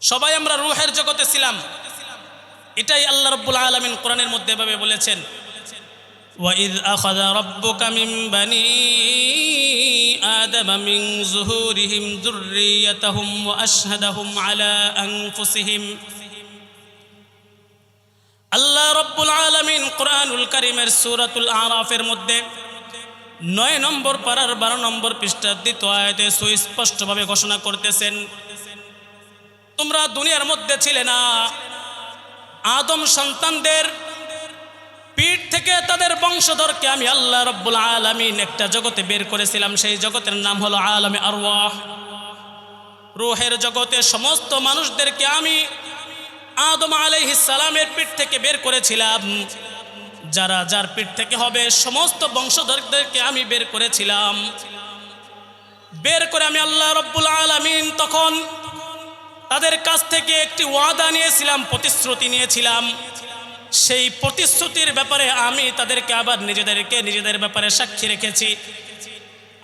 সবাই আমরা রুহের জগতে ছিলাম এটাই আল্লাহ রব্বুল আলমিন কোরআনের মধ্যে এভাবে বলেছেন وإذ أخذ ربك من بني آدم من ظهورهم ذريتهم وأشهدهم على أنفسهم আল্লাহ রব্বুল আলমিন কোরআনুল করিমের সুরাতুল আরাফের মধ্যে নয় নম্বর পাড়ার বারো নম্বর পৃষ্ঠার দ্বিতীয় আয়াতে সুস্পষ্টভাবে ঘোষণা করতেছেন তোমরা দুনিয়ার মধ্যে ছিলে না। আদম সন্তানদের পিঠ থেকে তাদের বংশধরকে আমি আল্লাহ রব্বুল আলমিন একটা জগতে বের করেছিলাম। সেই জগতের নাম হলো আলমে আরওয়াহ। রুহের জগতে সমস্ত মানুষদেরকে আমি আদম সালামের পিঠ থেকে বের করেছিলাম। যারা, যার পিঠ থেকে হবে সমস্ত বংশধরদেরকে আমি বের করেছিলাম। বের করে আমি আল্লাহ রব্বুল আলমিন তখন তাদের কাছ থেকে একটি ওয়াদা নিয়েছিলাম, প্রতিশ্রুতি নিয়েছিলাম। সেই প্রতিশ্রুতির ব্যাপারে আমি তাদেরকে আবার নিজেদেরকে নিজেদের ব্যাপারে সাক্ষী রেখেছি।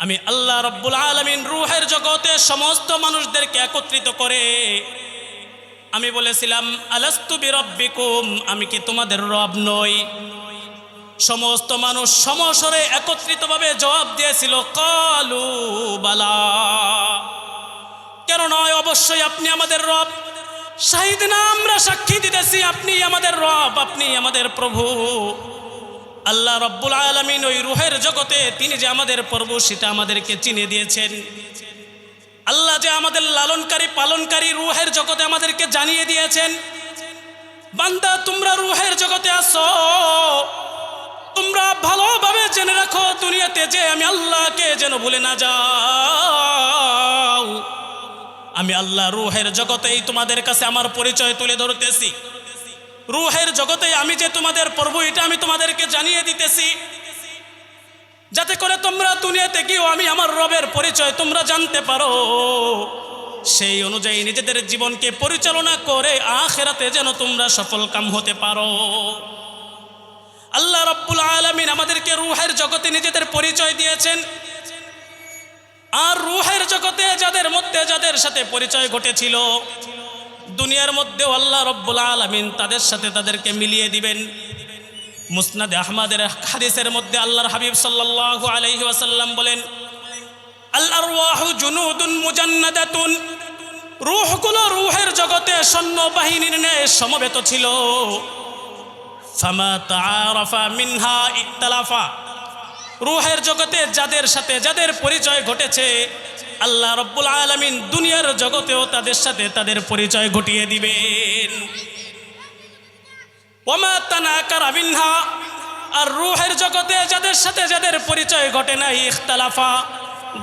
আমি আল্লাহ রব্বুল আলমিন রুহের জগতে সমস্ত মানুষদেরকে একত্রিত করে আমি বলেছিলাম, আলাস্তু বিরব্বিকুম, আমি কি তোমাদের রব নই? সমস্ত মানুষ সমস্বরে একত্রিতভাবে জবাব দিয়েছিল, কালু বালা। কেন নয়? অবশ্যই আপনি আমাদের রব। শাহিদ না আমরা সাক্ষী দিতেছি, আপনি আমাদের রব, আপনি আমাদের প্রভু। আল্লাহ রব্বুল আলমিন ওই রুহের জগতে তিনি যে আমাদের প্রভু, সেটা আমাদেরকে চিনে দিয়েছেন। আল্লাহ যে আমাদের লালনকারী, পালনকারী রুহের জগতে আমাদেরকে জানিয়ে দিয়েছেন, বান্দা, তোমরা রুহের জগতে আসো তোমরা ভালোভাবে জেনে রাখো দুনিয়াতে যে আমি আল্লাহকে যেন ভুলে না যাও আমি আল্লাহ রুহের জগতেই তোমাদের কাছে আমার পরিচয় তুলে ধরতেছি। রুহের জগতে আমি যে তোমাদের প্রভু, এটা আমি তোমাদেরকে জানিয়ে দিতেছি। যাতে করে তোমরা দুনিয়াতে গিয়েও আমি আমার রবের পরিচয় তোমরা জানতে পারো। সেই অনুযায়ী নিজেদের জীবনকে পরিচালনা করে আখেরাতে যেন তোমরা সফল কাম হতে পারো। আল্লাহ রব্বুল আলমিন আমাদেরকে রুহের জগতে নিজেদের পরিচয় দিয়েছেন। আর রুহের জগতে যাদের মধ্যে যাদের সাথে পরিচয় ঘটেছিল, দুনিয়ার মধ্যেও আল্লাহ রব্বুল আলমিন তাদের সাথে তাদেরকে মিলিয়ে দিবেন। মুসনাদে আহমদের হাদিসের মধ্যে আল্লাহর হাবিব সাল্লাল্লাহু আলাইহি ওয়াসাল্লাম বলেন আল্লাহর ওয়াহু জুনুদুন মুজান্নাদাতুন। রূহগুলো রূহের জগতে সৈন্য বাহিনীর ন্যায় সমবেত ছিল। ফামা তাআরাফা মিনহা ইখতালাফা রূহের জগতে যাদের সাথে যাদের পরিচয় ঘটেছে, আল্লাহ রব্বুল আলামিন দুনিয়ার জগতেও তাদের সাথে তাদের পরিচয় ঘটিয়ে দিবেন। আর রুহের জগতে যাদের সাথে যাদের পরিচয় ঘটে নাই, ইখতালাফা,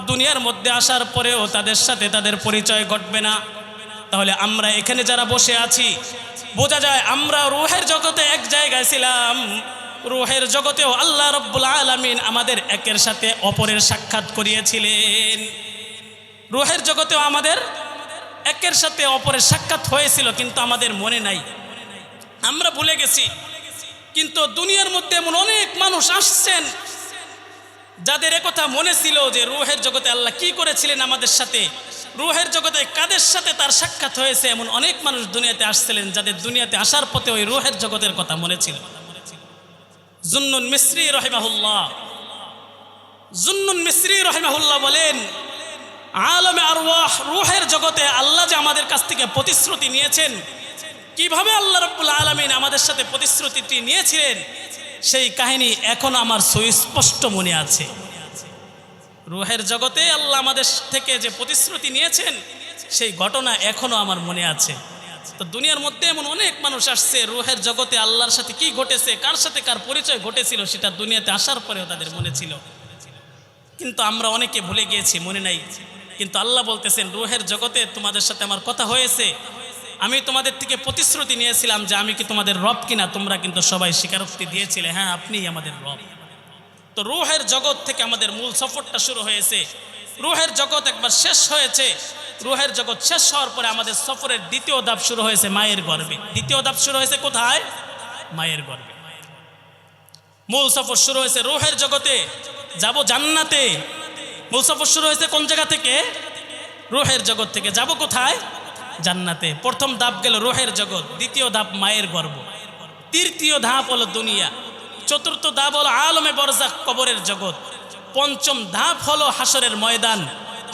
দুনিয়ার মধ্যে আসার পরেও তাদের সাথে তাদের পরিচয় ঘটবে না। তাহলে আমরা এখানে যারা বসে আছি, বোঝা যায় আমরা রুহের জগতে এক জায়গায় ছিলাম। রুহের জগতেও আল্লাহ রব্বুল আলমিন আমাদের একের সাথে অপরের সাক্ষাৎ করিয়েছিলেন। রুহের জগতেও আমাদের একের সাথে অপরের সাক্ষাৎ হয়েছিল, কিন্তু আমাদের মনে নাই। আমরা ভুলে গেছি, কিন্তু দুনিয়ার মধ্যে এমন অনেক মানুষ আসছেন, যাদের একথা মনে ছিল যে রুহের জগতে আল্লাহ কি করেছিলেন আমাদের সাথে, রুহের জগতে কাদের সাথে তার সাক্ষাৎ হয়েছে, এমন অনেক মানুষ দুনিয়াতে আসছিলেন, যাদের দুনিয়াতে আসার পথে ওই রুহের জগতের কথা মনে ছিল। জুন্নুন মিশ্রি রহিমাহুল্লাহ। জুন্নুন মিশ্রি রহিমাহুল্লাহ বলেন, আলমে আরওয়াহ, রুহের জগতে আল্লাহ যে আমাদের কাছ থেকে প্রতিশ্রুতি নিয়েছেন, কীভাবে আল্লাহ রব্বুল আলমিন আমাদের সাথে প্রতিশ্রুতিটি নিয়েছিলেন, সেই কাহিনী এখন আমার সুস্পষ্ট মনে আছে। রুহের জগতে আল্লাহ আমাদের থেকে যে প্রতিশ্রুতি নিয়েছেন, সেই ঘটনা এখনও আমার মনে আছে। তো দুনিয়ার মধ্যে এমন অনেক মানুষ আসছে, রুহের জগতে আল্লাহর সাথে কি ঘটেছে, কার সাথে কার পরিচয় ঘটেছিল, সেটা দুনিয়াতে আসার পরেও তাদের মনে ছিল। কিন্তু আমরা অনেকে ভুলে গিয়েছি, মনে নাই। কিন্তু আল্লাহ বলতেছেন, রুহের জগতে তোমাদের সাথে আমার কথা হয়েছে। আমি তোমাদের থেকে প্রতিশ্রুতি নিয়েছিলাম যে আমি কি তোমাদের রব কিনা, তোমরা কিন্তু সবাই স্বীকারোক্তি দিয়েছিলে হ্যাঁ আপনিই আমাদের রব। তো রুহের জগৎ থেকে আমাদের মূল সফরটা শুরু হয়েছে। রুহের জগৎ একবার শেষ হয়েছে। রুহের জগৎ শেষ হওয়ার পরে আমাদের সফরের দ্বিতীয় ধাপ শুরু হয়েছে মায়ের গর্বে দ্বিতীয় ধাপ শুরু হয়েছে কোথায়? মায়ের গর্বে মূল সফর শুরু হয়েছে রুহের জগতে। যাব জান্নাতে। মূল সফর শুরু হয়েছে কোন জায়গা থেকে? রুহের জগৎ থেকে। যাব কোথায়? জান্নাতে। প্রথম ধাপ গেল রোহের জগৎ, দ্বিতীয় ধাপ মায়ের গর্ব তৃতীয় ধাপ হলো দুনিয়া। চতুর্থ ধাপ হলো আলমে বরজাক কবরের জগৎ। পঞ্চম ধাপ হলো হাসরের ময়দান।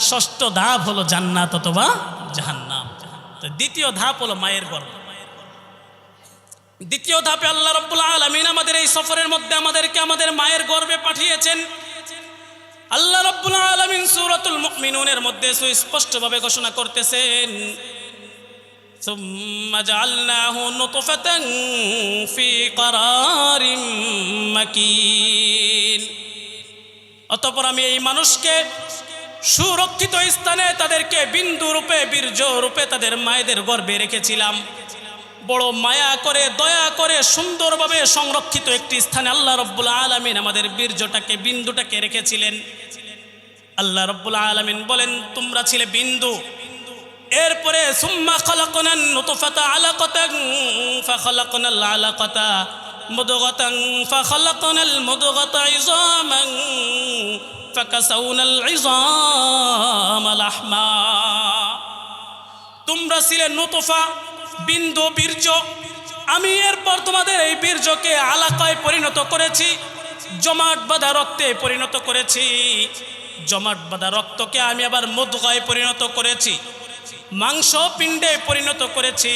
ষষ্ঠ ধাপ হলো জান্নাত অথবা জাহান্নাম তো দ্বিতীয় ধাপ হলো মায়ের গর্ব দ্বিতীয় ধাপে আল্লাহ রব্বুল আলমিন আমাদের এই সফরের মধ্যে আমাদেরকে আমাদের মায়ের গর্বে পাঠিয়েছেন আল্লাহ রব্বুল আলমিন সুরাতুল মুমিনুনের মধ্যে সুস্পষ্টভাবে ঘোষণা করতেছেন ثم جعلناه نطفة في قرار مكين অতঃপর আমি এই মানুষকে সুরক্ষিত স্থানে তাদেরকে বিন্দু রূপে, বীর্য রূপে তাদের মায়েদের গর্বে রেখেছিলাম। বড় মায়া করে, দয়া করে, সুন্দরভাবে সংরক্ষিত একটি স্থানে আল্লাহ রব্বুল আলমিন আমাদের বীর্যটাকে, বিন্দুটাকে রেখেছিলেন। আল্লাহ রব্বুল আলমিন বলেন, তোমরা ছিলে বিন্দু। এরপরে, সুম্মা খলাকনান নুতফাতা ফাকাসাউনাল ইজামা লাহমা তোমরা ছিলে নুতফা বিন্দু বীর্য। আমি এরপর তোমাদের এই বীর্যকে আলাকায় পরিণত করেছি, জমাট বাঁধা রক্তে পরিণত করেছি। জমাট বাঁধা রক্তকে আমি আবার মধুকায় পরিণত করেছি মাংস পিণ্ডে পরিণত করেছি।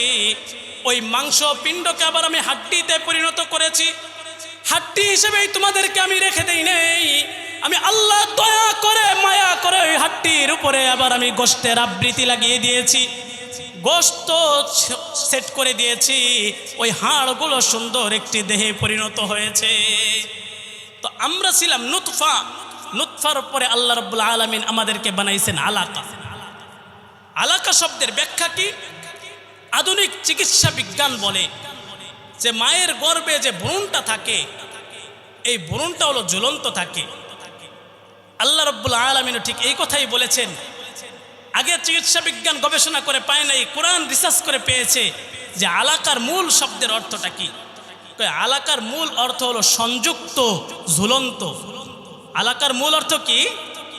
ওই মাংস পিণ্ডকে আবার আমি হাড্ডিতে পরিণত করেছি। হাড্ডি হিসেবেই তোমাদেরকে আমি রেখে দেই নেই। আমি আল্লাহ দয়া করে, মায়া করে ওই হাড্ডির উপরে আবার আমি গোষ্ঠের আবৃত্তি লাগিয়ে দিয়েছি। গোস্ত সেট করে দিয়েছি। ওই হাড়গুলো সুন্দর একটি দেহে পরিণত হয়েছে। তো আমরা ছিলাম নুতফা। নুতফার উপরে আল্লাহ রব্বুল আলমিন আমাদেরকে বানাইছেন আলাকা। আলাকা শব্দের ব্যাখ্যা কি? আধুনিক চিকিৎসা বিজ্ঞান বলে যে মায়ের গর্ভে যে ভ্রূণটা থাকে, এই ভ্রূণটা হলো জ্বলন্ত থাকে। আল্লাহ রব্বুল আলমিনও ঠিক এই কথাই বলেছেন। আগে চিকিৎসা বিজ্ঞান গবেষণা করে পায় নাই, কোরআন রিসার্চ করে পেয়েছে যে আলাকার মূল শব্দের অর্থটা কি? আলাকার মূল অর্থ হলো সংযুক্ত, ঝুলন্ত। আলাকার মূল অর্থ কি?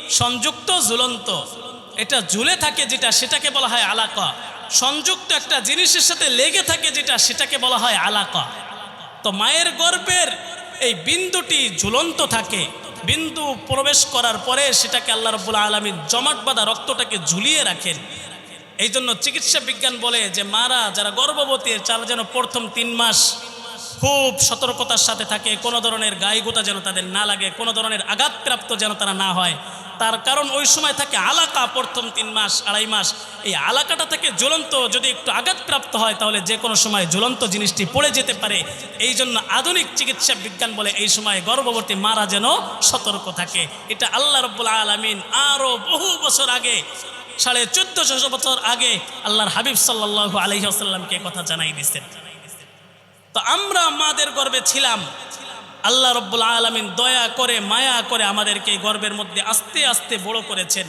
সংযুক্ত, ঝুলন্ত। এটা ঝুলে থাকে যেটা, সেটাকে বলা হয় আলাকা। সংযুক্ত একটা জিনিসের সাথে লেগে থাকে যেটা, সেটাকে বলা হয় আলাকা। তো মায়ের গর্ভের এই বিন্দুটি ঝুলন্ত থাকে। বিন্দু প্রবেশ করার পরে সেটাকে আল্লাহ রব্বুল আলমী জমাট বাঁধা রক্তটাকে ঝুলিয়ে রাখেন। এই জন্য চিকিৎসা বিজ্ঞান বলে যে মারা যারা গর্ভবতী তারা যেন প্রথম তিন মাস খুব সতর্কতার সাথে থাকে, কোনো ধরনের গায়ে যেন তাদের না লাগে, কোনো ধরনের আঘাতপ্রাপ্ত যেন তারা না হয়। তার কারণ ওই সময় থাকে আলাকা প্রথম তিন মাস, আড়াই মাস। এই আলাকাটা থেকে জ্বলন্ত যদি একটু আঘাতপ্রাপ্ত হয়, তাহলে যে কোনো সময় জ্বলন্ত জিনিসটি পড়ে যেতে পারে। এই জন্য আধুনিক চিকিৎসা বিজ্ঞান বলে এই সময় গর্ভবতী মারা যেন সতর্ক থাকে। এটা আল্লাহ রব্বুল আলমিন আরও বহু বছর আগে, সাড়ে চোদ্দশো বছর আগে আল্লাহর হাবিব সাল্লাহ আলহি আসাল্লামকে কথা জানাই দিচ্ছেন তো আমরা মাদের গর্বে ছিলাম। আল্লাহ রব্বুল আলমিন দয়া করে, মায়া করে আমাদেরকে এই গর্বের মধ্যে আস্তে আস্তে বড় করেছেন।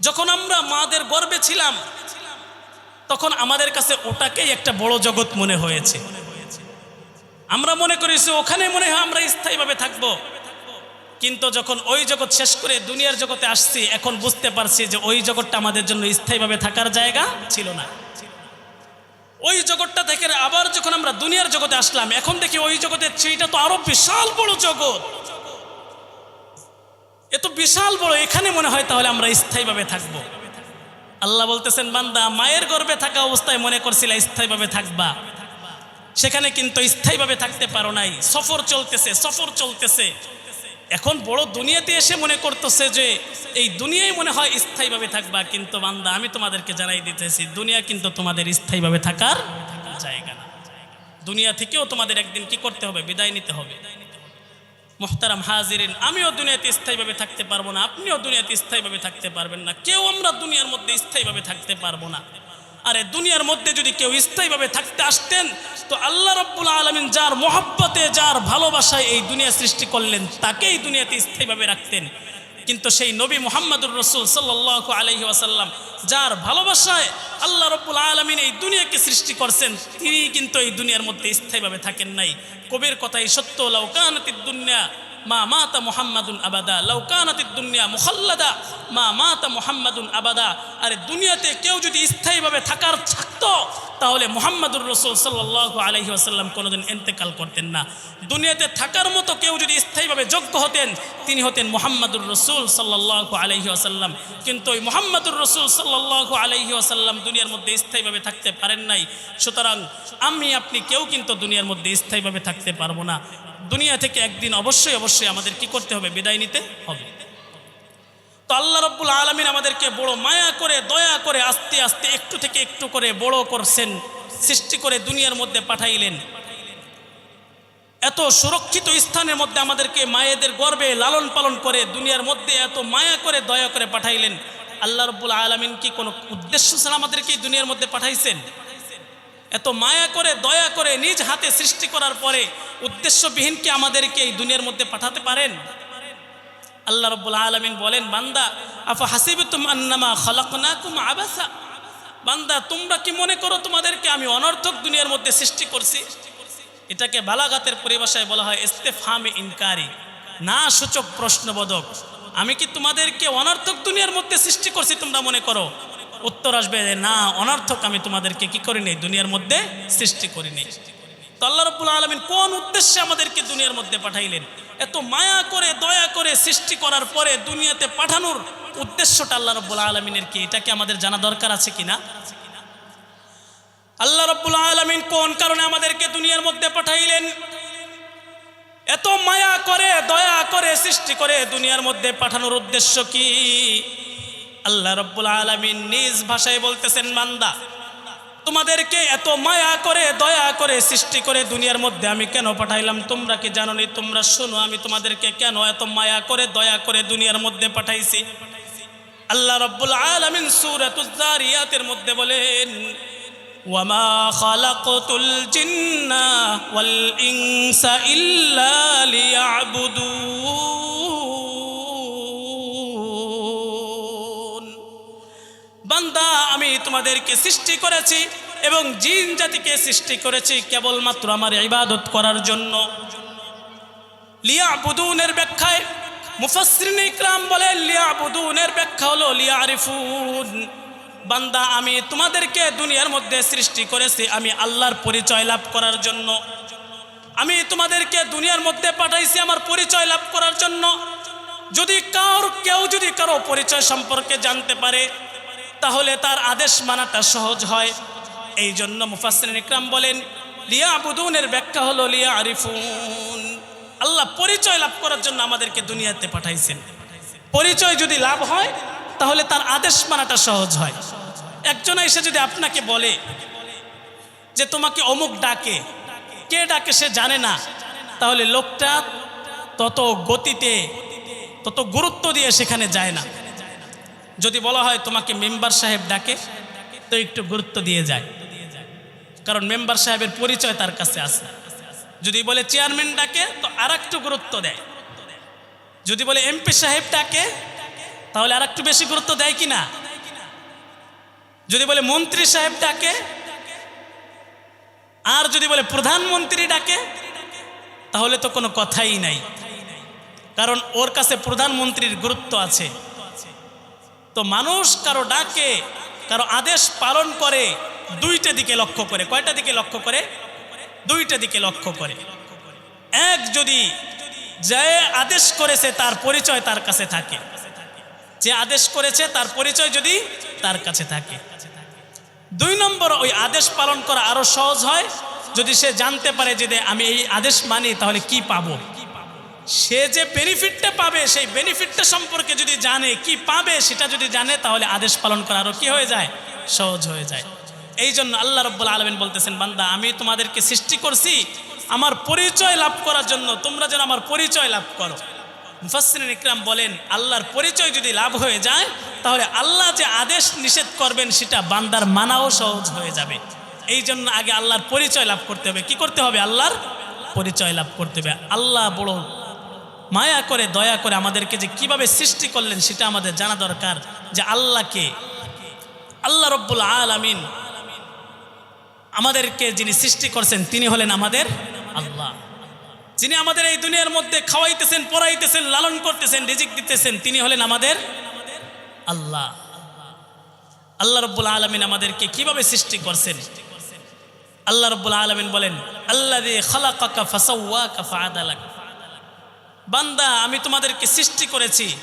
যখন আমরা মাদের গর্বে ছিলাম, তখন আমাদের কাছে ওটাকেই একটা বড় জগৎ মনে হয়েছে। আমরা মনে করেছি ওখানে মনে হয় আমরা স্থায়ীভাবে থাকব। কিন্তু যখন ওই জগৎ শেষ করে দুনিয়ার জগতে আসছি, এখন বুঝতে পারছি যে ওই জগৎটা আমাদের জন্য স্থায়ীভাবে থাকার জায়গা ছিল না। ওই জগৎটা থেকে আবার যখন আমরা দুনিয়ার জগতে আসলাম, এখন দেখি ওই জগতের সেইটা তো আরও বিশাল বড় জগৎ। এত বিশাল বড়, এখানে মনে হয় তাহলে আমরা স্থায়ীভাবে থাকব। আল্লাহ বলতেছেন, বান্দা, মায়ের গর্বে থাকা অবস্থায় মনে করছিল স্থায়ীভাবে থাকবা। সেখানে কিন্তু স্থায়ীভাবে থাকতে পারো নাই। সফর চলতেছে সফর চলতেছে। এখন বড় দুনিয়াতে এসে মনে করতেছে যে এই দুনিয়ায় মনে হয় স্থায়ীভাবে থাকবা, কিন্তু বান্দা, আমি তোমাদেরকে জানাই দিতেছি, দুনিয়া কিন্তু তোমাদের স্থায়ীভাবে থাকার জায়গা না। দুনিয়া থেকেও তোমাদের একদিন কি করতে হবে? বিদায় নিতে হবে। মোহতারাম হাজিরিন, আমিও দুনিয়াতে স্থায়ীভাবে থাকতে পারব না, আপনিও দুনিয়াতে স্থায়ীভাবে থাকতে পারবেন না, কেউ আমরা দুনিয়ার মধ্যে স্থায়ীভাবে থাকতে পারব না। আরে দুনিয়ার মধ্যে যদি কেউ স্থায়ীভাবে থাকতে আসতেন, তো আল্লাহ রব্বুল আলমিন যার মোহাব্বতে, যার ভালোবাসায় এই দুনিয়া সৃষ্টি করলেন, তাকেই দুনিয়াতে স্থায়ীভাবে রাখতেন। কিন্তু সেই নবী মোহাম্মদুর রসুল সাল্লাহ আলহি আসাল্লাম যার ভালোবাসায় আল্লাহ রব্বুল আলমিন এই দুনিয়াকে সৃষ্টি করছেন, তিনি কিন্তু এই দুনিয়ার মধ্যে স্থায়ীভাবে থাকেন নাই। কবির কথাই সত্য লৌকানতি দুনিয়া মা মাতা মুহাম্মাদুন আবাদা। লৌকানাতি দুনিয়া মুখল্লাদা। মা মাতা মুহাম্মাদুন আবাদা। আরে দুনিয়াতে কেউ যদি স্থায়ীভাবে থাকার থাকতো তাহলে মোহাম্মদুর রসুল সাল্লাহ আলহি আসাল্লাম কোনোদিন এন্তেকাল করতেন না। দুনিয়াতে থাকার মতো কেউ যদি স্থায়ীভাবে যোগ্য হতেন, তিনি হতেন মোহাম্মদুর রসুল সাল্লাহ আলহি আসাল্লাম কিন্তু ওই মোহাম্মদুর রসুল সাল্লাহ আলহি আসাল্লাম দুনিয়ার মধ্যে স্থায়ীভাবে থাকতে পারেন নাই। সুতরাং আমি, আপনি, কেউ কিন্তু দুনিয়ার মধ্যে স্থায়ীভাবে থাকতে পারব না। দুনিয়া থেকে একদিন অবশ্যই অবশ্যই আমাদের কি করতে হবে? বিদায় নিতে হবে। তো আল্লাহ রব্বুল আলমিন আমাদেরকে বড় মায়া করে, দয়া করে আস্তে আস্তে একটু থেকে একটু করে বড় করছেন, সৃষ্টি করে দুনিয়ার মধ্যে পাঠাইলেন। এত সুরক্ষিত স্থানের মধ্যে আমাদেরকে মায়েদের গর্বে লালন পালন করে দুনিয়ার মধ্যে এত মায়া করে, দয়া করে পাঠাইলেন। আল্লাহ রব্বুল আলমিন কি কোনো উদ্দেশ্য ছাড়া আমাদেরকে দুনিয়ার মধ্যে পাঠাইছেন? এত মায়া করে, দয়া করে নিজ হাতে সৃষ্টি করার পরে উদ্দেশ্যবিহীনকে আমাদেরকে এই দুনিয়ার মধ্যে পাঠাতে পারেন? আল্লাহ রব্বুল আলমিন বলেন, বান্দা, আফা হাসিবে তুম আন্নামা খলকনা আবাসা? বান্দা, তোমরা কি মনে করো তোমাদেরকে আমি অনর্থক দুনিয়ার মধ্যে সৃষ্টি করছি? এটাকে বালাঘাতের পরিভাষায় বলা হয় ইস্তেফামে ইনকারি। না, সূচক প্রশ্নবোধক। আমি কি তোমাদেরকে অনর্থক দুনিয়ার মধ্যে সৃষ্টি করছি তোমরা মনে করো? উত্তর আসবে না, অনর্থক আমি তোমাদেরকে কি করিনি? দুনিয়ার মধ্যে সৃষ্টি করিনি। তো আল্লাহ রব্বুল আলমিন কোন উদ্দেশ্যে আমাদেরকে দুনিয়ার মধ্যে পাঠাইলেন? এত মায়া করে, দয়া করে সৃষ্টি করার পরে দুনিয়াতে পাঠানোর উদ্দেশ্যটা আল্লাহ রব্বুল আলমিনের কি? এটা কি আমাদের জানা দরকার আছে কিনা? আল্লাহ রব্বুল আলমিন কোন কারণে আমাদেরকে দুনিয়ার মধ্যে পাঠাইলেন? এত মায়া করে, দয়া করে সৃষ্টি করে দুনিয়ার মধ্যে পাঠানোর উদ্দেশ্য কি? আল্লাহ রব্বুল আলমিন নিজ ভাষায় বলতেছেন মান্দা তোমাদেরকে এত মায়া করে, দয়া করে সৃষ্টি করে দুনিয়ার মধ্যে আমি কেন পাঠাইলাম? তোমরা কি জানো নি তোমরা শোনো, আমি তোমাদেরকে কেন এত মায়া করে, দয়া করে দুনিয়ার মধ্যে পাঠাইছি? আল্লাহ রব্বুল আলমিন সুরাতুজারিয়াতের মধ্যে বলেন, ওয়ামা খালাকতুল জিন্না ওয়াল ইনসা ইল্লা লিয়াবুদুন। আমি তোমাদেরকে সৃষ্টি করেছি এবং জিন জাতিকে সৃষ্টি করেছি কেবলমাত্র আমার ইবাদত করার জন্য। লিয়া বুদুনের ব্যাখ্যায় মুফাসরিন ইকরাম বলে লিয়া বুদুনের ব্যাখ্যা হলো লিয়া আরিফুন বান্দা আমি তোমাদেরকে দুনিয়ার মধ্যে সৃষ্টি করেছি, আমি আল্লাহর পরিচয় লাভ করার জন্য। আমি তোমাদেরকে দুনিয়ার মধ্যে পাঠাইছি আমার পরিচয় লাভ করার জন্য। যদি কার, কেউ যদি কারও পরিচয় সম্পর্কে জানতে পারে তাহলে তার আদেশ মানাটা সহজ হয়। এই জন্য মুফাসরিন ইকরাম বলেন লিয়া বুদুনের ব্যাখ্যা হলো লিয়া আরিফুন আল্লাহ পরিচয় লাভ করার জন্য আমাদেরকে দুনিয়াতে পাঠাইছেন। পরিচয় যদি লাভ হয়, তাহলে তার আদেশ মানাটা সহজ হয়। একজন এসে যদি আপনাকে বলে যে তোমাকে অমুক ডাকে, কে ডাকে সে জানে না, তাহলে লোকটা তত গতিতে, তত গুরুত্ব দিয়ে সেখানে যায় না। যদি বলা হয় তোমাকে মেম্বার সাহেব ডাকে, তো একটু গুরুত্ব দিয়ে যায়। কারণ মেম্বার সাহেবের পরিচয় তার কাছে আছে। যদি বলে চেয়ারম্যান ডাকে, তো আর একটু গুরুত্ব দেয়। যদি বলে এমপি সাহেব ডাকে, তাহলে আর একটু বেশি গুরুত্ব দেয় কি না? যদি বলে মন্ত্রী সাহেব ডাকে, আর যদি বলে প্রধানমন্ত্রী ডাকে, তাহলে তো কোনো কথাই নাই। কারণ ওর কাছে প্রধানমন্ত্রীর গুরুত্ব আছে। তো মানুষ কারও ডাকে, কারও আদেশ পালন করে, দুইটা দিকে লক্ষ্য করে। কয়টা দিকে লক্ষ্য করে? দুইটা দিকে লক্ষ্য করে। এক যদি যে আদেশ করেছে তার পরিচয় তার কাছে থাকে। যে আদেশ করেছে তার পরিচয় যদি তার কাছে থাকে। দুই নম্বর, ওই আদেশ পালন করা আরও সহজ হয়। যদি সে জানতে পারে যে আমি এই আদেশ মানি, তাহলে কি পাবো? সে যে বেনিফিটটা পাবে, সেই বেনিফিটটা সম্পর্কে যদি জানে, কি পাবে সেটা যদি জানে, তাহলে আদেশ পালন করা আরও কি হয়ে যায়? সহজ হয়ে যায়। এই জন্য আল্লাহ রব্বুল আলমিন বলতেছেন, বান্দা, আমি তোমাদেরকে সৃষ্টি করছি আমার পরিচয় লাভ করার জন্য, তোমরা যেন আমার পরিচয় লাভ করো। মুফাসসিরিন ইকরাম বলেন, আল্লাহর পরিচয় যদি লাভ হয়ে যায়, তাহলে আল্লাহ যে আদেশ নিষেধ করবেন, সেটা বান্দার মানাও সহজ হয়ে যাবে। এই জন্য আগে আল্লাহর পরিচয় লাভ করতে হবে। কি করতে হবে? আল্লাহর পরিচয় লাভ করতে হবে। আল্লাহ বড় মায়া করে, দয়া করে আমাদেরকে যে কীভাবে সৃষ্টি করলেন সেটা আমাদের জানা দরকার যে আল্লাহকে, আল্লাহ রব্বুল আলামিন আমাদেরকে যিনি সৃষ্টি করছেন, তিনি হলেন আমাদের আল্লাহ। যিনি আমাদের এই দুনিয়ার মধ্যে খাওয়াইতেছেন পড়াইতেছেন লালন করতেছেন, রিজিক দিতেছেন, তিনি হলেন আমাদের আল্লাহ। আল্লাহ রব্বুল আলমিন আমাদেরকে কীভাবে সৃষ্টি করছেন? আল্লাহ রব্বুল আলমিন বলেন আল্লাহ রে খালাকা ফাসাউয়াকা ফাআদালাক। বান্দা, আমি তোমাদেরকে সৃষ্টি করেছি।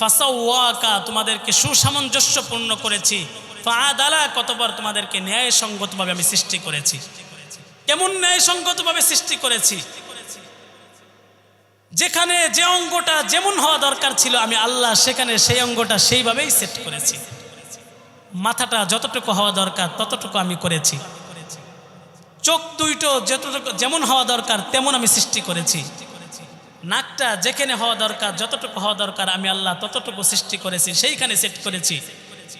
ফাসাউয়াকা তোমাদেরকে সুসামঞ্জস্যপূর্ণ করেছি। ফাআদালা, কতবার তোমাদেরকে ন্যায়সঙ্গতভাবে আমি সৃষ্টি করেছি। কেমন ন্যায়সঙ্গতভাবে সৃষ্টি করেছি? যেখানে যে অঙ্গটা যেমন হওয়া দরকার ছিল, আমি আল্লাহ সেখানে সেই অঙ্গটা সেইভাবেই সেট করেছি। মাথাটা যতটুকু হওয়া দরকার, ততটুকু আমি করেছি। চোখ দুইটো যতটুকু যেমন হওয়া দরকার, তেমন আমি সৃষ্টি করেছি। নাকটা যেখানে হওয়া দরকার, যতটুকু হওয়া দরকার, আমি আল্লাহ ততটুকু সৃষ্টি করেছি, সেইখানে সেট করেছি।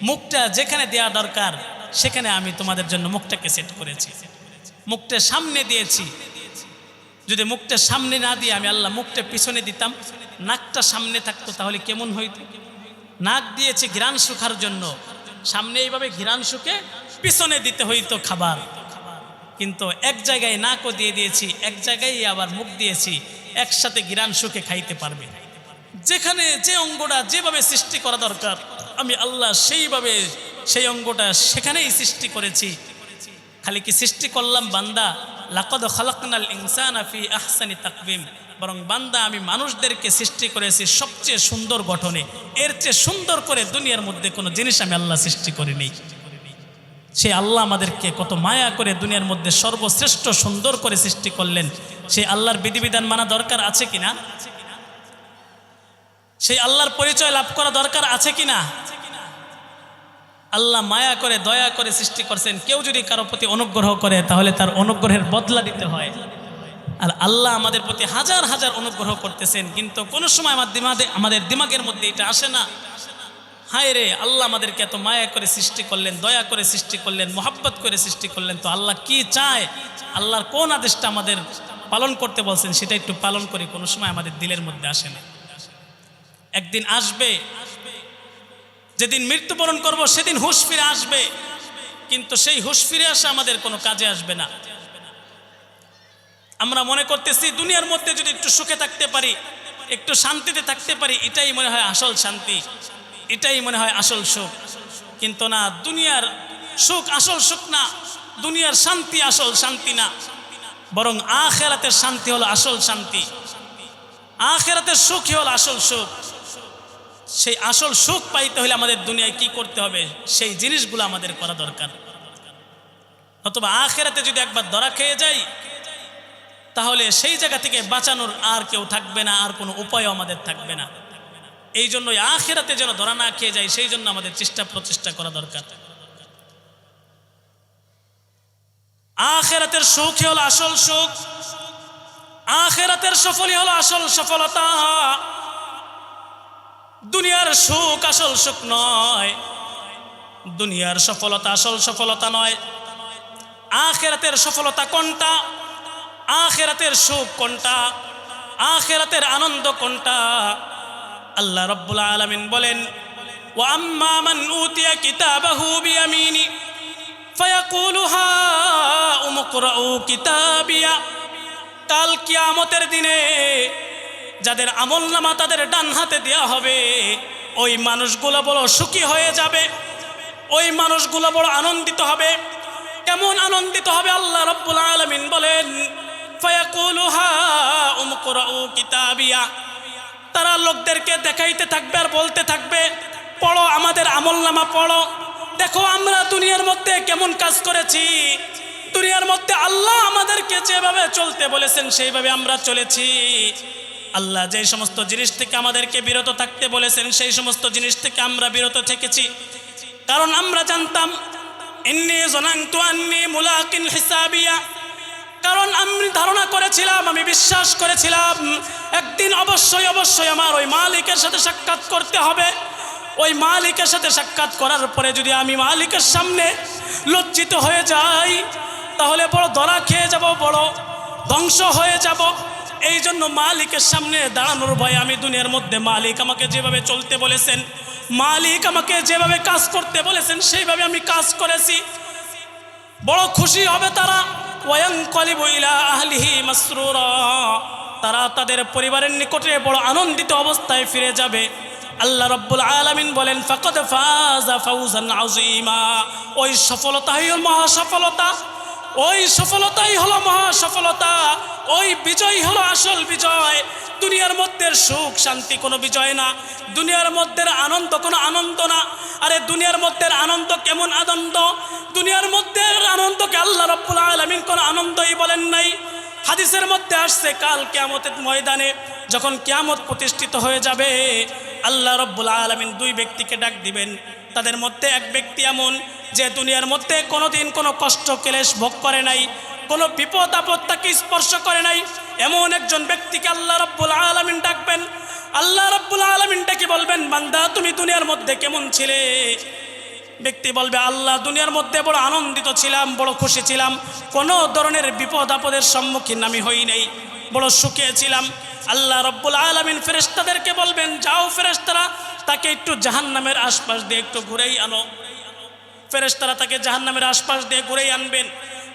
মুখটা যেখানে দেয়া দরকার, সেখানে আমি তোমাদের জন্য মুখটাকে সেট করেছি। মুখটা সামনে দিয়েছি। যদি মুখটা সামনে না দিয়ে আমি আল্লাহ মুখটা পিছনে দিতাম, নাকটা সামনে থাকতো তাহলে কেমন হইত? নাক দিয়েছি ঘিরান শুকার জন্য। সামনে এইভাবে ঘিরান শুকে পিছনে দিতে হইতো খাবার। কিন্তু এক জায়গায় নাকও দিয়ে দিয়েছি, এক জায়গায় আবার মুখ দিয়েছি। একসাথে গিরান সুখে খাইতে পারবে। যেখানে যে অঙ্গটা যেভাবে সৃষ্টি করা দরকার, আমি আল্লাহ সেইভাবে সেই অঙ্গটা সেখানেই সৃষ্টি করেছি। খালি কি সৃষ্টি করলাম বান্দা? লাকদ খালাকনাল ইনসান আফি আহসানি তাকবিম বরং বান্দা, আমি মানুষদেরকে সৃষ্টি করেছি সবচেয়ে সুন্দর গঠনে। এর চেয়ে সুন্দর করে দুনিয়ার মধ্যে কোনো জিনিস আমি আল্লাহ সৃষ্টি করিনি। সে আল্লাহ আমাদেরকে কত মায়া করে দুনিয়ার মধ্যে সর্বশ্রেষ্ঠ সুন্দর করে সৃষ্টি করলেন। সেই আল্লাহর বিধিবিধান মানা দরকার আছে কিনা? সেই আল্লাহর পরিচয় লাভ করা দরকার আছে কিনা? আল্লাহ মায়া করে, দয়া করে সৃষ্টি করছেন। কেউ যদি কারও প্রতি অনুগ্রহ করে, তাহলে তার অনুগ্রহের বদলা দিতে হয়। আর আল্লাহ আমাদের প্রতি হাজার হাজার অনুগ্রহ করতেছেন, কিন্তু কোনো সময় আমার দিমাগে আমাদের দিমাগের মধ্যে এটা আসে না। হায় রে আল্লাহ আমাদেরকে এত মায়া করে সৃষ্টি করলেন, দয়া করে সৃষ্টি করলেন, মোহাব্বত করে সৃষ্টি করলেন। তো আল্লাহ কি চায়? আল্লাহর কোন আদেশটা আমাদের পালন করতে বলছেন সেটা একটু পালন করি, কোনো সময় আমাদের দিলের মধ্যে আসে না। একদিন আসবে, যেদিন মৃত্যুবরণ করব সেদিন হুশ ফিরে আসবে, কিন্তু সেই হুশ ফিরে আসা আমাদের কোনো কাজে আসবে না। আমরা মনে করতেছি দুনিয়ার মধ্যে যদি একটু সুখে থাকতে পারি, একটু শান্তিতে থাকতে পারি, এটাই মনে হয় আসল শান্তি। এটাই মনে হয় আসল সুখ। কিন্তু না, দুনিয়ার সুখ আসল সুখ না, দুনিয়ার শান্তি আসল শান্তি না। বরং আখেরাতের শান্তি হলো আসল শান্তি। আখেরাতের সুখই হলো আসল সুখ। সেই আসল সুখ পাইতে হলে আমাদের দুনিয়ায় কি করতে হবে? সেই জিনিসগুলো আমাদের করা দরকার। অথবা আখেরাতে যদি একবার ধরা খেয়ে যাই, তাহলে সেই জায়গা থেকে বাঁচানোর আর কেউ থাকবে না, আর কোনো উপায়ও আমাদের থাকবে না। এই জন্য আখেরাতে যেন ধরা না খেয়ে যায় সেই জন্য আমাদের চেষ্টা প্রচেষ্টা করা দরকার। আখেরাতের সুখই হলো আসল সুখ। আখেরাতের সফলই হলো আসল সফলতা। দুনিয়ার সুখ আসল সুখ নয়, দুনিয়ার সফলতা আসল সফলতা নয়। আখেরাতের সফলতা কোনটা? আখেরাতের সুখ কোনটা? আখেরাতের আনন্দ কোনটা? আল্লাহ রব্বুল আলমিন বলেন ফায়াকুলু হা উমুকরাউ কিতাবিয়া। কাল কিয়ামতের দিনে যাদের আমল নামা তাদের ডান হাতে দেওয়া হবে, ওই মানুষগুলো বড় সুখী হয়ে যাবে, ওই মানুষগুলো বড় আনন্দিত হবে। কেমন আনন্দিত হবে আল্লাহ রব্বুল আলমিন বলেন ফায়াকুলুহা উমকুরাউ কিতাবিয়া। তারা লোকদেরকে দেখাইতে থাকবে আর বলতে থাকবে, পড়ো, আমাদের আমল নামা পড়ো। দেখো, আমরা দুনিয়ার মধ্যে কেমন কাজ করেছি। দুনিয়ার মধ্যে আল্লাহ আমাদেরকে যেভাবে চলতে বলেছেন, সেইভাবে আমরা চলেছি। আল্লাহ যে সমস্ত জিনিস থেকে আমাদেরকে বিরত থাকতে বলেছেন, সেই সমস্ত জিনিস থেকে আমরা বিরত থেকেছি। কারণ আমরা জানতাম, ইন্নি জনান্তু আন্নি মুলাকিন হিসাবিয়া। কারণ আমি ধারণা করেছিলাম, আমি বিশ্বাস করেছিলাম, একদিন অবশ্যই অবশ্যই আমার ওই মালিকের সাথে সাক্ষাৎ করতে হবে। ওই মালিকের সাথে সাক্ষাৎ করার পরে যদি আমি মালিকের সামনে লজ্জিত হয়ে যাই, তাহলে বড় ধরা খেয়ে যাব, বড় ধ্বংস হয়ে যাব। এই জন্য মালিকের সামনে দাঁড়ানোর ভয়ে আমি দুনিয়ার মধ্যে মালিক আমাকে যেভাবে চলতে বলেছেন, মালিক আমাকে যেভাবে কাজ করতে বলেছেন, সেইভাবে আমি কাজ করেছি। বড় খুশি হবে তারা। তারা তাদের পরিবারের নিকটে বড় আনন্দিত অবস্থায় ফিরে যাবে। আল্লাহ রব্বুল আলমিন বলেন ওই সফলতাই হল মহা সফলতা ওই সফলতাই হলো মহা সফলতা ওই বিজয় হলো আসল বিজয়। দুনিয়ার মধ্যে সুখ, শান্তি কোনো বিজয় না। দুনিয়ার মধ্যে আনন্দ কোনো আনন্দ না। আরে দুনিয়ার মধ্যে আনন্দ কেমন আনন্দ? দুনিয়ার মধ্যে আনন্দকে আল্লাহ রব্বুল আলমিন কোনো আনন্দই বলেন নাই। হাদিসের মধ্যে আসছে, কাল কেয়ামতের ময়দানে যখন কেয়ামত প্রতিষ্ঠিত হয়ে যাবে, আল্লাহ রব্বুল আলমিন দুই ব্যক্তিকে ডাক দিবেন। তাদের মধ্যে এক ব্যক্তি এমন যে দুনিয়ার মধ্যে কোনোদিন কোনো কষ্ট, ক্লেশ ভোগ করে নাই, কোনো বিপদ আপদ তাকে স্পর্শ করে নাই। এমন একজন ব্যক্তিকে আল্লাহ রব্বুল আলমিন ডাকবেন। আল্লাহ রব্বুল আলমিন ডাকি বলবেন, বান্দা, তুমি দুনিয়ার মধ্যে কেমন ছিলে? ব্যক্তি বলবে, আল্লাহ, দুনিয়ার মধ্যে বড় আনন্দিত ছিলাম, বড় খুশি ছিলাম। কোনো ধরনের বিপদ আপদের সম্মুখীন আমি হই নাই। বড় সুখে ছিলাম। আল্লাহ রব্বুল আলমিন ফেরেস্তাদেরকে বলবেন, যাও ফেরেস্তারা তাকে একটু জাহান্নামের আশপাশ দিয়ে একটু ঘুরেই আনো। ফেরেস্তারা তাকে জাহান্নামের আশপাশ দিয়ে ঘুরেই আনবেন।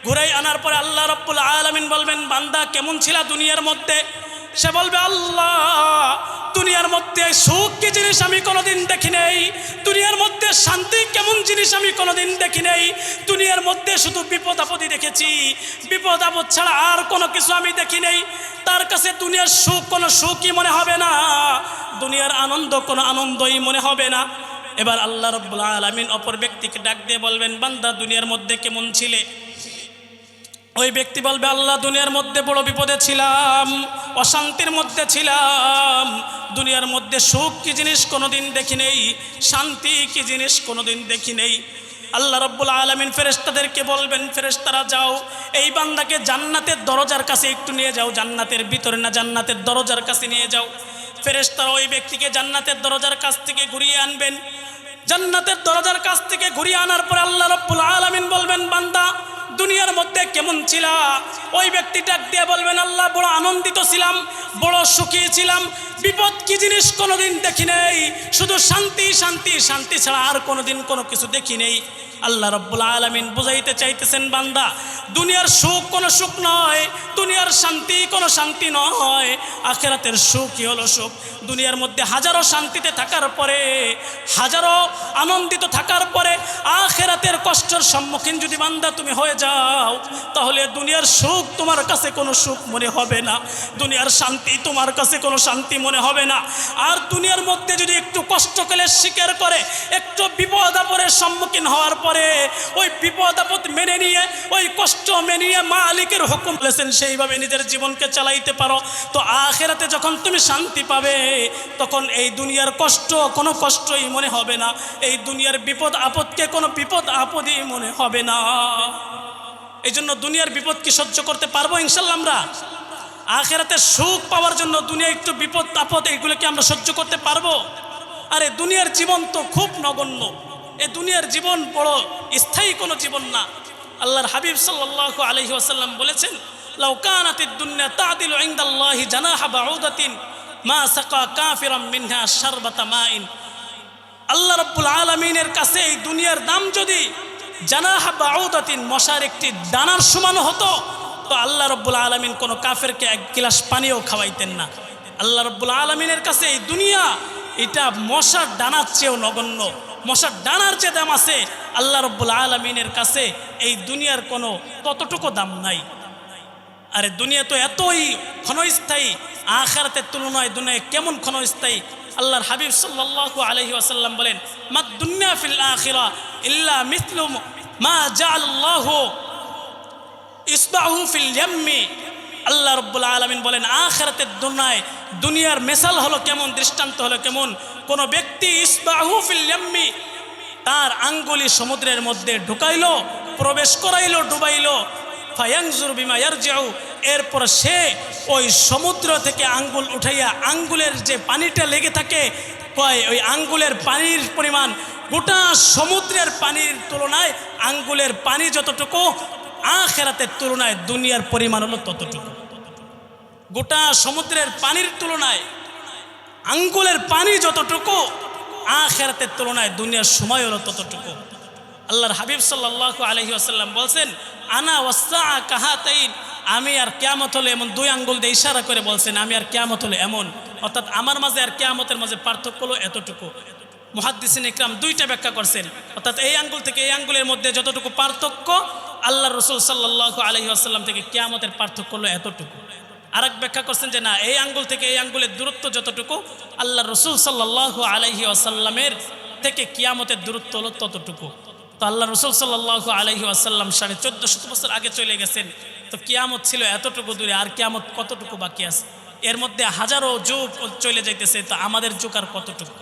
ঘুরেই আনার পরে আল্লাহ রব্বুল আলমিন বলবেন, বান্দা কেমন ছিল দুনিয়ার মধ্যে? সে বলবে, আল্লাহ, দুনিয়ার মধ্যে সুখ কি জিনিস আমি কোনোদিন দেখি নেই। দুনিয়ার মধ্যে শান্তি কেমন জিনিস আমি কোনোদিন দেখি নেই। দুনিয়ার মধ্যে শুধু বিপদ আপদই দেখেছি। বিপদ আপদ ছাড়া আর কোনো কিছু আমি দেখি নেই। তার কাছে দুনিয়ার সুখ, কোনো সুখই মনে হবে না। দুনিয়ার আনন্দ, কোনো আনন্দই মনে হবে না। এবার আল্লাহ রব্বুল আলমিন অপর ব্যক্তিকে ডাক দিয়ে বলবেন, বান্দা দুনিয়ার মধ্যে কেমন ছিলে? ওই ব্যক্তি বলবে, আল্লাহ দুনিয়ার মধ্যে বড় বিপদে ছিলাম, অশান্তির মধ্যে ছিলাম। দুনিয়ার মধ্যে সুখ কি জিনিস কোনোদিন দেখি নেই, শান্তি কি জিনিস কোনোদিন দেখি নেই। আল্লাহ রব্বুল আলমিন ফেরেস্তাদেরকে বলবেন ফেরেস্তারা যাও, এই বান্দাকে জান্নাতের দরজার কাছে একটু নিয়ে যাও, জান্নাতের ভিতরে না, জান্নাতের দরজার কাছে নিয়ে যাও। ফেরেস্তারা ওই ব্যক্তিকে জান্নাতের দরজার কাছ থেকে ঘুরিয়ে আনবেন। জান্নাতের দরজার কাছ থেকে ঘুরিয়ে আনার পর আল্লাহ রব্বুল আলমিন বলবেন, বান্দা দুনিয়ার মধ্যে কেমন ছিলা? ওই ব্যক্তিটা দিয়ে বলবেন, আল্লাহ, বড় আনন্দিত ছিলাম, বড় সুখী ছিলাম। বিপদ কি জিনিস কোনোদিন দেখি নেই। শুধু শান্তি শান্তি শান্তি ছাড়া আর কোনোদিন কোনো কিছু দেখি নেই। আল্লাহ রব্বুল আলমিন বুঝাইতে চাইতেছেন, বান্দা, দুনিয়ার সুখ কোনো সুখ নয়, দুনিয়ার শান্তি কোনো শান্তি নয়, আখেরাতের সুখই হলো সুখ। দুনিয়ার মধ্যে হাজারো শান্তিতে থাকার পরে, হাজারো আনন্দিত থাকার পরে, আখেরাতের কষ্টের সম্মুখীন যদি বান্দা তুমি হয়ে যাও, তাহলে দুনিয়ার সুখ তোমার কাছে কোনো সুখ মনে হবে না। দুনিয়ার শান্তি তোমার কাছে কোনো শান্তি মনে হবে না। আর দুনিয়ার মধ্যে যদি একটু কষ্ট পেলে স্বীকার করে, একটু বিপদ আপদের সম্মুখীন হওয়ার পরে, ওই বিপদ আপদ মেনে নিয়ে, ওই কষ্ট মেনে নিয়ে মালিকের হুকুম বলেছেন, সেইভাবে নিজের জীবনকে চালাইতে পারো। তো আখেরাতে যখন তুমি শান্তি পাবে, তখন এই দুনিয়ার কষ্ট কোনো কষ্টই মনে হবে না। এই দুনিয়ার বিপদ আপদকে কোনো বিপদ আপদই মনে হবে না। এই জন্য দুনিয়ার বিপদ কি সহ্য করতে পারব ইনশাল্লাহ আমরা? আখেরাতে সুখ পাওয়ার জন্য দুনিয়া একটু বিপদ তাপদ আপদ, এগুলোকে আমরা সহ্য করতে পারব? আরে, দুনিয়ার জীবন তো খুব নগণ্য। এ দুনিয়ার জীবন বড় স্থায়ী কোনো জীবন না। আল্লাহর হাবিব সাল্লাহ আলহি আসাল্লাম বলেছেন লাউকানাতিদ দুনিয়া জানাহা মা মিনহা আল্লাহ রব্বুল আলমিনের কাছে এই দুনিয়ার দাম যদি জানাহা বাউদাতিন, মশার একটি দানার সমান হতো। তো আল্লাহ রব্বুল আলমিন কোনো কাফেরকে এক গিলাস পানিও খাওয়াইতেন না। আল্লাহ রব্বুল আলমিনের কাছে এই দুনিয়া, এটা মশার ডানার চেয়েও নগণ্য। মশার ডানার যে দাম আছে, আল্লাহ রব্বুল আলমিনের কাছে এই দুনিয়ার কোনো ততটুকু দাম নাই। আরে দুনিয়া তো এতই ক্ষণস্থায়ী আখারাতের তুলনায় দুনিয়ায় কেমন ক্ষণস্থায়ী। আল্লাহর হাবিব সাল্লাহ আলহি আসাল্লাম বলেন মা দুনিয়া ফিল আখিরা ইল্লা মিসলু মা জাআল্লাহ ইসবাহু ফিল ইয়াম্মি আল্লাহ রব্বুল আলমিন বলেন, আখেরাতের দুনিয়ায়, দুনিয়ার মেসাল হলো কেমন, দৃষ্টান্ত হলো কেমন? কোন ব্যক্তি ইসবাহু ফিল ইয়াম্মি, তার আঙ্গুলি সমুদ্রের মধ্যে ঢুকাইলো, প্রবেশ করাইলো, ডুবাইলো ফায়াংজুর বিমা ইয়ারজিউ, এরপর সে ওই সমুদ্র থেকে আঙ্গুল উঠাইয়া আঙ্গুলের যে পানিটা লেগে থাকে, কয়, ওই আঙ্গুলের পানির পরিমাণ গোটা সমুদ্রের পানির তুলনায়, আঙ্গুলের পানি যতটুকু, আখেরাতের তুলনায় দুনিয়ার পরিমাণ হলো ততটুকু। গোটা সমুদ্রের পানির তুলনায়, আঙ্গুলের পানি যতটুকু, আখেরাতের তুলনায় দুনিয়ার সময় হলো ততটুকু। আল্লাহর হাবিব সাল্লাহ আলহি আসাল্লাম বলছেন, আনা ওয়াসা কাহাতাইন আমি আর কেয়ামত হলো এমন দুই আঙ্গুল দিয়ে ইশারা করে বলছেন, আমি আর কেয়ামত হলো এমন। অর্থাৎ আমার মাঝে আর কেয়ামতের মাঝে পার্থক্য হলো এতটুকু। মহাদ্দিসিন ইকরাম দুইটা ব্যাখ্যা করছেন। অর্থাৎ এই আঙ্গুল থেকে এই আঙ্গুলের মধ্যে যতটুকু পার্থক্য আল্লাহ রসুল সাল্লাহ আলহি আসাল্লাম থেকে কেয়ামতের পার্থক্য হলো এতটুকু। আর ব্যাখ্যা করছেন যে, না, এই আঙ্গুল থেকে এই আঙ্গুলের দূরত্ব যতটুকু আল্লাহ রসুল সাল্লাহ আলহি আসাল্লামের থেকে কিয়ামতের দূরত্ব হলো ততটুকু। তো আল্লাহ রসুল সাল্লাহ আলহি আসাল্লাম সাড়ে চোদ্দ শত বছর আগে চলে গেছেন। তো কিয়ামত ছিল এতটুকু দূরে, আর কিয়ামত কতটুকু বাকি আছে? এর মধ্যে হাজারো যুগ চলে যাইতেছে, তো আমাদের যুগ আর কতটুকু?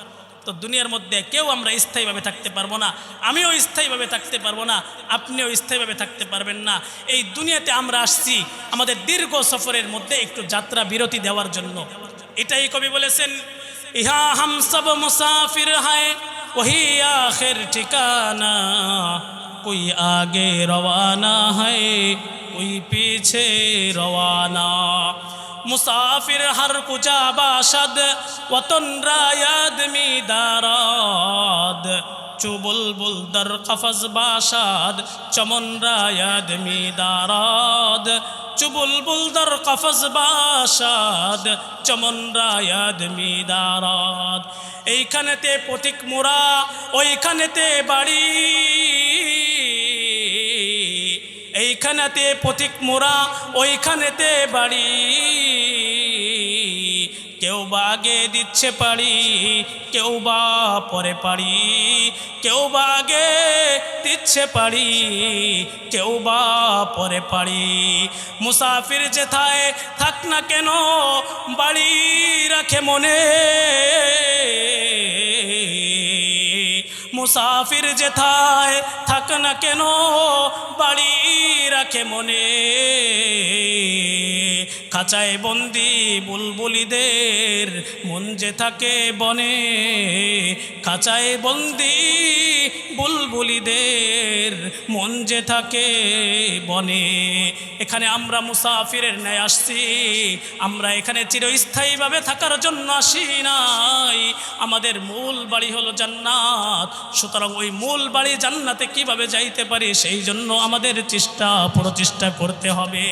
তো দুনিয়ার মধ্যে কেউ আমরা স্থায়ীভাবে থাকতে পারব না, আমিও স্থায়ীভাবে থাকতে পারব না, আপনিও স্থায়ীভাবে থাকতে পারবেন না। এই দুনিয়াতে আমরা আসছি আমাদের দীর্ঘ সফরের মধ্যে একটু যাত্রা বিরতি দেওয়ার জন্য। এটাই কবি বলেছেন, ইহা হাম সব মুসাফির হায়, ওহি আখের ঠিকানা, কই আগে রওয়ানা হায়, কই পিছে রওয়ানা। মুসাফির হর কুজা বাসাদ ওতন রায়াদ মিদারাদ। চুবুল বুলদর কফজ বাসাদ, চমন রায়াদ মিদারাদ। চুবুল বুলদর কফজ বাসাদ, চমন রায়াদ মিদারাদ। এইখানেতে পথিক মুরা, ওইখানেতে বাড়ি। এইখানেতে পথিক মোরা, ওইখানেতে বাড়ি। কেউ বা আগে দিচ্ছে পারি কেউ বা পরে পারি কেউ বা আগে দিচ্ছে পারি কেউ বা পরে পারি মুসাফির যেথায় থাক না কেন, বাড়ি রাখে মনে। মুসাফির যেথায় থাক না কেন বাড়ি রাখে মনে। খাঁচায় বন্দি বুলবুলিদের মন যে থাকে বনে। খাঁচায় বন্দি বুলবুলিদের মন যে থাকে বনে। এখানে আমরা মুসাফিরের ন্যায় আসছি। আমরা এখানে চিরস্থায়ীভাবে থাকার জন্য আসি নাই। আমাদের মূল বাড়ি হলো জান্নাত। সুতরাং ওই মূল বাড়ি জান্নাতে কীভাবে যাইতে পারি, সেই জন্য আমাদের চেষ্টা, প্রচেষ্টা করতে হবে।